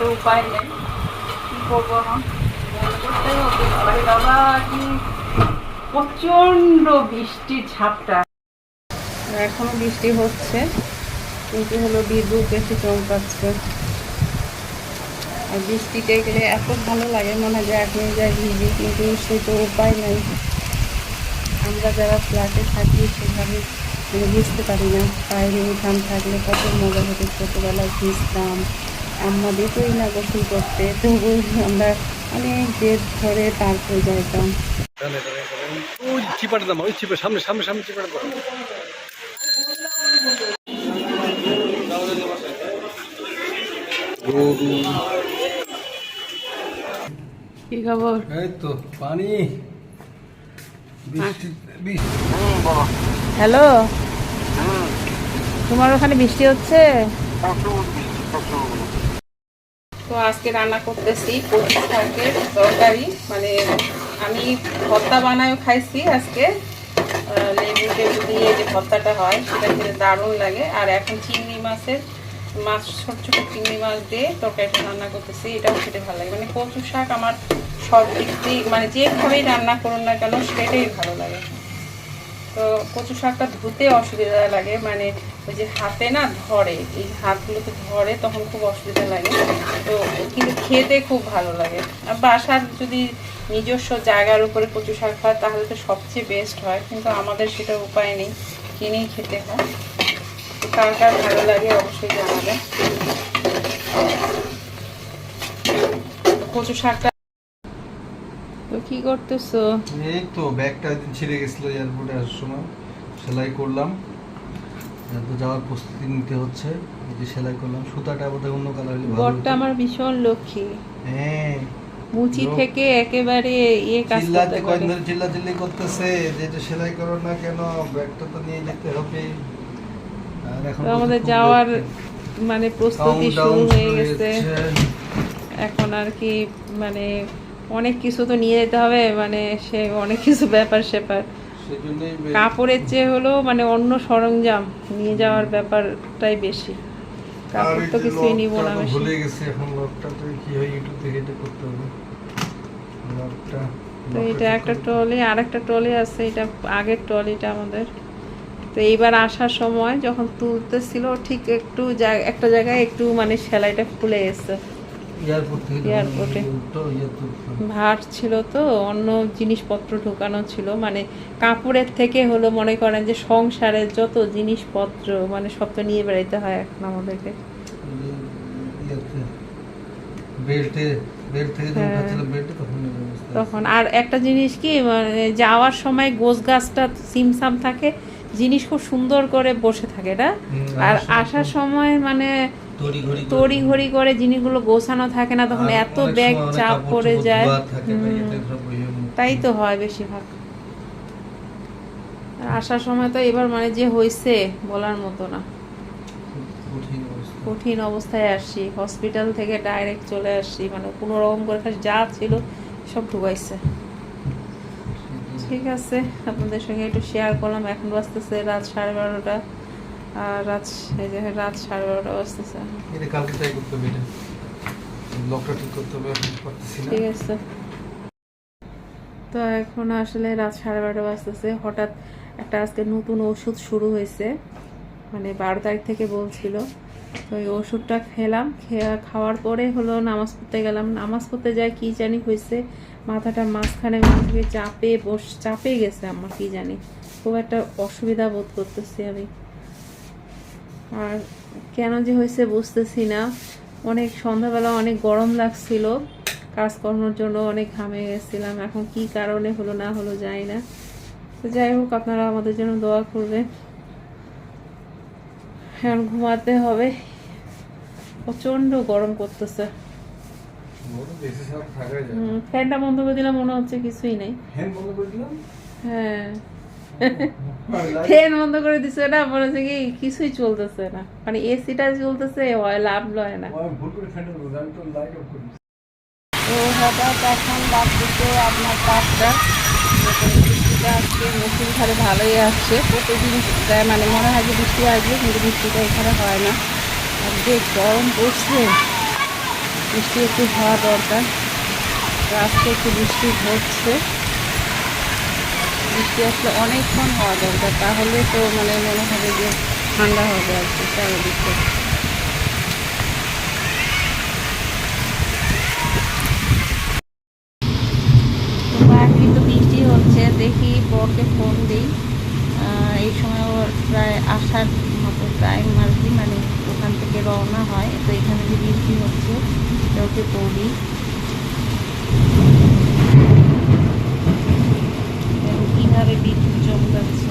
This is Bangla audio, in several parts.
তো উপায় নেই। কি করব এখন? করতেই হবে। আরে বাবা, কি প্রচণ্ড বৃষ্টির ঝাপটা। এখনও বৃষ্টি হচ্ছে, কিন্তু হলো বিদ্যুৎ বেশি চমকাচ্ছে। আর বৃষ্টিতে গেলে এত ভালো লাগে, মনে হয় যে এখন যাই ভিজি, কিন্তু সে তো উপায় নেই। আমরা যারা ফ্ল্যাটে থাকি, সেভাবে মানে বুঝতে পারি না, বাইরে উঠান থাকলে কত মজা হতো ছোটোবেলায় ভিজতাম। আম্মা দিতই না গোসল করতে তবু আমরা অনেক জেদ ধরে তারপর যাইতাম। ওই চিপাটা দাম ওই চিপে সামনে সামনে সামনে চিপাটা দাম কি খবর? এই তো পানি। বৃষ্টি বৃষ্টি। হ্যালো? তোমার ওখানে বৃষ্টি হচ্ছে? তো আজকে রান্না করতেছি কচু শাকের তরকারি। মানে আমি ভর্তা বানায়ও খাইছি আজকে। লেবু টেবু দিয়ে যে ভর্তাটা হয়, সেটা খেতে দারুণ লাগে। আর এখন চিংড়ি মাছের মাছ, ছোট ছোটো চিংড়ি মাছ দিয়ে তরকারিটা রান্না করতেছি, এটাও খেতে ভালো লাগে। মানে কচু শাক আমার সব দিক দিয়ে মানে যেভাবেই রান্না করুন না কেন, সেটাই ভালো লাগে। তো কচু শাকটা ধুতে অসুবিধা লাগে মানে ওই যে হাতে না ধরে, এই হাতগুলোতে ধরে তখন খুব অসুবিধা লাগে। তো কিন্তু খেতে খুব ভালো লাগে। আর বাসার যদি নিজস্ব জায়গার উপরে কচু শাক হয়, তাহলে তো সবচেয়ে বেস্ট হয়। কিন্তু আমাদের সেটা উপায় নেই, কিনেই খেতে হয়। কার কার ভালো লাগে অবশ্যই জানাবে কচু শাকটা কি করতেছো? এই তো ব্যাগটা একদিন ছিঁড়ে গেছিল এয়ারপোর্টে আসার সময়। সেলাই করলাম। তো যাওয়ার প্রস্তুতি নিতে হচ্ছে। এই যে সেলাই করলাম। সুতাটা বোধহয় অন্য কালার হলে ভালো হতো। আমার ভীষণ লক্ষ্মী। হ্যাঁ। মুচি থেকে একেবারে ইয়ে কাজ চিল্লাতে করতে কয়েক পারে ধরে চিল্লা চিল্লি করতেছে। যে এটা সেলাই করো না কেন ব্যাগটা তো নিয়ে যেতে হবে। আর এখন আমাদের যাওয়ার মানে প্রস্তুতি শুরু হয়ে গেছে। এখন আর কি মানে অনেক কিছু তো নিয়ে যেতে হবে মানে সে অনেক কিছু ব্যাপার স্যাপার। কাপড়ের চেয়ে হলো মানে অন্য সরঞ্জাম নিয়ে যাওয়ার ব্যাপারটাই বেশি। কাপড় তো কিছুই নিব না ভুলে গেছি এখন লকটা তো কি হয় ইউটিউব থেকে এটা করতে হবে। লকটা তো এটা একটা ট্রলি আর একটা ট্রলি আছে এটা আগের ট্রলিটা আমাদের। তো এইবার আসার সময় যখন তুলতেছিল ঠিক একটু জায়গা একটা জায়গায় একটু মানে সেলাইটা খুলে এসছে এয়ারপোর্ট। ভার ছিল তো অন্য জিনিসপত্র ঢোকানো ছিল। মানে কাপড়ের থেকে হলো মনে করেন যে সংসারের যত জিনিসপত্র মানে সব তো নিয়ে বেড়াইতে হয় এখন আমাদেরকে। হ্যাঁ। তখন আর একটা জিনিস কি মানে যাওয়ার সময় গোছ গাছটা সিমসাম থাকে জিনিস খুব সুন্দর করে বসে থাকে না? আর আসার সময় মানে তড়িঘড়ি করে- তড়ি ঘড়ি করে জিনিসগুলো গোছানো থাকে না তখন এত ব্যাগ চাপ পড়ে যায়। তাই তো হয় বেশিরভাগ। আসার সময় তো এবার মানে যে হয়েছে বলার মতো না। কঠিন অবস্থায় আসছি হসপিটাল থেকে ডাইরেক্ট চলে আসছি মানে কোনো রকম করে খালি যা ছিল সব ঢুকাইছে। ঠিক আছে আপনাদের সঙ্গে একটু শেয়ার করলাম এখন বাজতেছে রাত সাড়ে বারোটা। আর রাত এই যে রাত সাড়ে বারোটা বাজতেছে। এটা কালকে ট্রাই করতে হবে এটা। লকটা ঠিক করতে হবে পারতেছি না। ঠিক আছে। তো এখন আসলে রাত সাড়ে বারোটা বাজতেছে। হঠাৎ একটা আজকে নতুন ওষুধ শুরু হয়েছে। মানে বারো তারিখ থেকে বলছিল। তো ওই ওষুধটা খেলাম খেয়া খাওয়ার পরে হলো নামাজ পড়তে গেলাম। নামাজ পড়তে যাই কি জানি হয়েছে। মাথাটা মাঝখানে মাঝে চাপে বস চাপে গেছে আমার কি জানি। খুব একটা অসুবিধা বোধ করতেছি আমি। আর কেন যে হয়েছে বুঝতেছি না। অনেক সন্ধ্যাবেলা অনেক গরম লাগছিল। কাজকর্মের জন্য অনেক ঘামে গেছিলাম। এখন কি কারণে হলো না হলো জানি না। তো যাই হোক আপনারা আমাদের জন্য দোয়া করবেন। এখন ঘুমাতে হবে। প্রচণ্ড গরম করতেছে ফ্যানটা বন্ধ করে দিলাম মনে হচ্ছে কিছুই নেই। হ্যাঁ। ফ্যান বন্ধ করে দিছে না হচ্ছে কি কিছুই চলতেছে না। মানে এসিটা চলতেছে হয় লাভ লয় না। তো হঠাৎ এখন লাগতেছে আপনার পাঁচটা আজকে মুসুল ধারে ভালোই আসছে প্রতিদিন মানে মনে হয় যে বৃষ্টি আসবে কিন্তু বৃষ্টিটা এখানে হয় না। আর যে গরম পড়ছে বৃষ্টি একটু হওয়া দরকার। আজকে একটু বৃষ্টি হচ্ছে। বৃষ্টি আসলে অনেকক্ষণ হওয়া দরকার। তাহলে তো মানে মনে হবে যে ঠান্ডা হবে আর কি চারিদিকে তো বৃষ্টি হচ্ছে, দেখি বরকে ফোন দিই। এই সময় ওর প্রায় আসার মতো টাইম আর কি মানে ওখান থেকে রওনা হয়। তো এখানে যে বৃষ্টি হচ্ছে, ওকে বলি। কীভাবে বিদ্যুৎ চমকাচ্ছে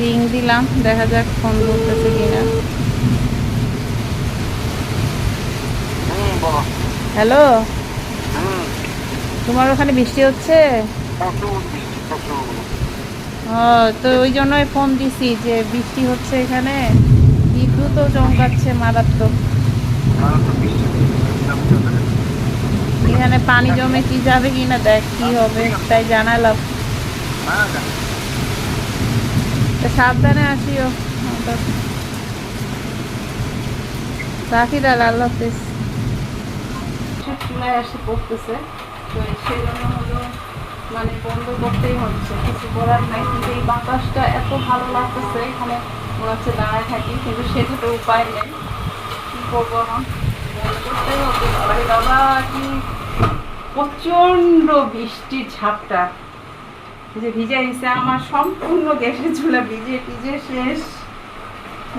রিং দিলাম দেখা যাক ফোন ধরতেছে কিনা। হ্যালো তোমার ওখানে বৃষ্টি হচ্ছে? তো ওই জন্যই ফোন দিছি যে বৃষ্টি হচ্ছে এখানে। বিদ্যুৎও চমকাচ্ছে, মারাত্মক। এখানে পানি জমে কি যাবে কিনা দেখ, কি হবে তাই জানালাম। সাবধানে আসিও। রাখি তাহলে আল্লাহ হাফিজ। চুলায় আসে পড়তেছে। তো সেই জন্য হলো মানে বন্ধ করতেই হচ্ছে। কিছু করার নাই, কিন্তু এই বাতাসটা এত ভালো লাগতেছে, এখানে মনে হচ্ছে দাঁড়ায় থাকি, কিন্তু সেটা তো উপায় নেই। কি করব আরে বাবা, কি প্রচণ্ড বৃষ্টির ঝাপটা। যে ভিজে গেছে, আমার সম্পূর্ণ গ্যাসের চুলা ভিজে ভিজে শেষ।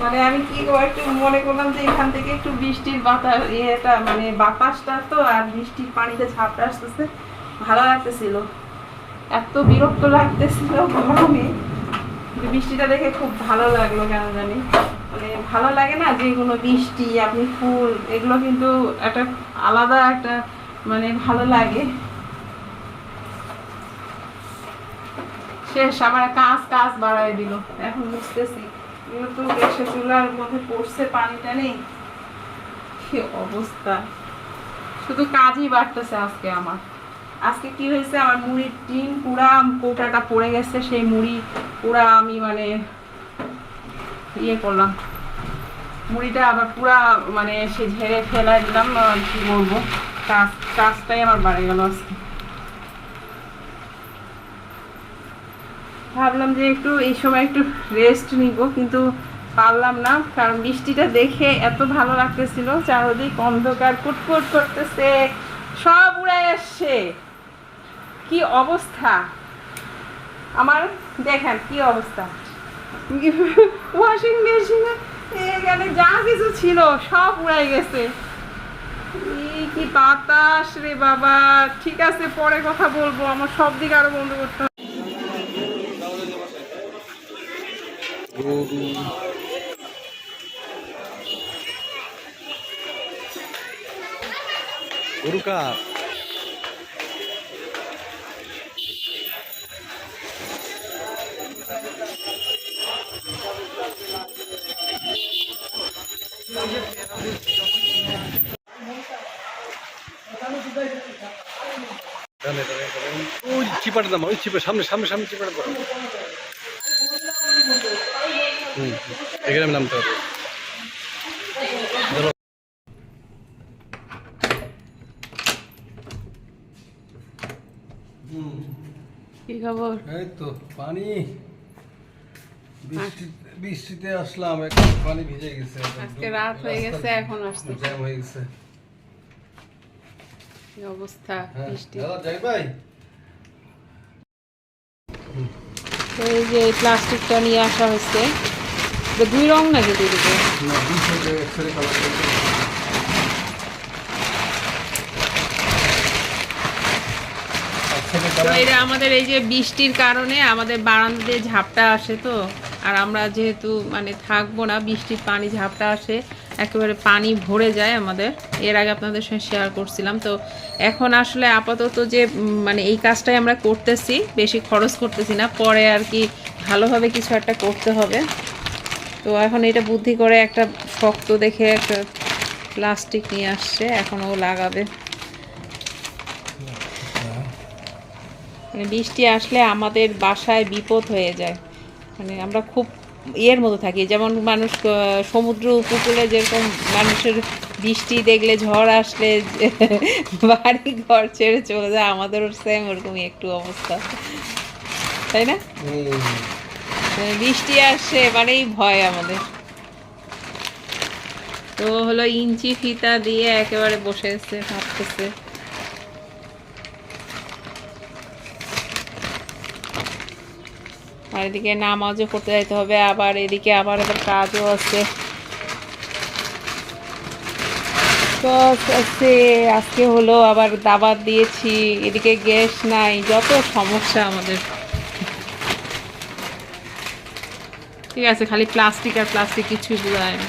মানে আমি কি একটু মনে করলাম যে এখান থেকে একটু বৃষ্টির বাতাস, ইয়েটা মানে বাতাসটা তো, আর বৃষ্টির পানিতে ঝাপটা আসতেছে। ভালো লাগতেছিল। এত বিরক্ত লাগতেছিল গরমে। বৃষ্টিটা দেখে খুব ভালো লাগল কেন জানি? মানে ভালো লাগে না যে কোনো বৃষ্টি, আপনি ফুল, এগুলো কিন্তু একটা আলাদা একটা মানে ভালো লাগে। শেষ আমার কাজ কাজ বাড়াই দিল। এখন বুঝতেছি। এগুলো তো গ্যাসের চুলার মধ্যে পড়ছে, পানিটা নেই। কি অবস্থা। শুধু কাজই বাড়তেছে আজকে আমার। আজকে কি হয়েছে? আমার মুড়ির টিন পুরা কোটাটা পড়ে গেছে, সেই মুড়ি পুরা আমি মানে ইয়ে করলাম। মুড়িটা আবার পুরা মানে সে ঝেড়ে ফেলাই দিলাম কি বলব? কাজ, কাজটাই আমার বাড়ে গেল আজকে। ভাবলাম যে একটু এই সময় একটু রেস্ট নিব, কিন্তু পারলাম না, কারণ বৃষ্টিটা দেখে এত ভালো লাগতেছিল, চারদিক অন্ধকার, কুটকুট করতেছে, সব উড়ে আসছে। কি অবস্থা? আমার, দেখেন কি অবস্থা। ওয়াশিং মেশিনে, এখানে যা কিছু ছিল, সব উড়াই গেছে। কি বাতাস রে বাবা। ঠিক আছে, পরে কথা বলব। আমার সব দিকে আরও বন্ধ করতে হবে। চিপাটা দাম ওই চিপা সামনে সামনে সামনে চিপাটা দাম হুম এখানে আমি নামতে হবে। কি খবর? এই তো পানি। বৃষ্টি বৃষ্টিতে আসলাম একটু পানি ভিজে গেছে। আজকে রাত হয়ে গেছে এখন আসছে জ্যাম হয়ে গেছে। কি অবস্থা হ্যাঁ বৃষ্টি? যাই ভাই। তো এই যে প্লাস্টিকটা নিয়ে আসা হয়েছে। দুই রং নাকি দুই তো এটা আমাদের এই যে বৃষ্টির কারণে আমাদের বারান্দা দিয়ে ঝাপটা আসে তো আর আমরা যেহেতু মানে থাকব না বৃষ্টির পানি ঝাপটা আসে একেবারে পানি ভরে যায় আমাদের। এর আগে আপনাদের সঙ্গে শেয়ার করছিলাম। তো এখন আসলে আপাতত যে মানে এই কাজটাই আমরা করতেছি, বেশি খরচ করতেছি না। পরে আর কি ভালোভাবে কিছু একটা করতে হবে। তো এখন এটা বুদ্ধি করে একটা শক্ত দেখে একটা প্লাস্টিক নিয়ে আসছে, এখন ও লাগাবে। মানে বৃষ্টি আসলে আমাদের বাসায় বিপদ হয়ে যায়। মানে আমরা খুব ইয়ের মতো থাকি যেমন মানুষ সমুদ্র উপকূলে যেরকম মানুষের বৃষ্টি দেখলে ঝড় আসলে বাড়ি ঘর ছেড়ে চলে যায় আমাদেরও সেম ওরকমই একটু অবস্থা। তাই না? মানে বৃষ্টি আসছে মানেই ভয় আমাদের। তো হলো ইঞ্চি ফিতা দিয়ে একেবারে বসে আছে ভাবতেছে। আর এদিকে নামাজও করতে যাইতে হবে, আবার এদিকে আবার এদের কাজও আছে। তো আছে, আজকে হলো আবার দাবাত দিয়েছি, এদিকে গ্যাস নাই, যত সমস্যা আমাদের। ঠিক আছে, খালি প্লাস্টিক আর প্লাস্টিক কিছুই বোঝা যায় না।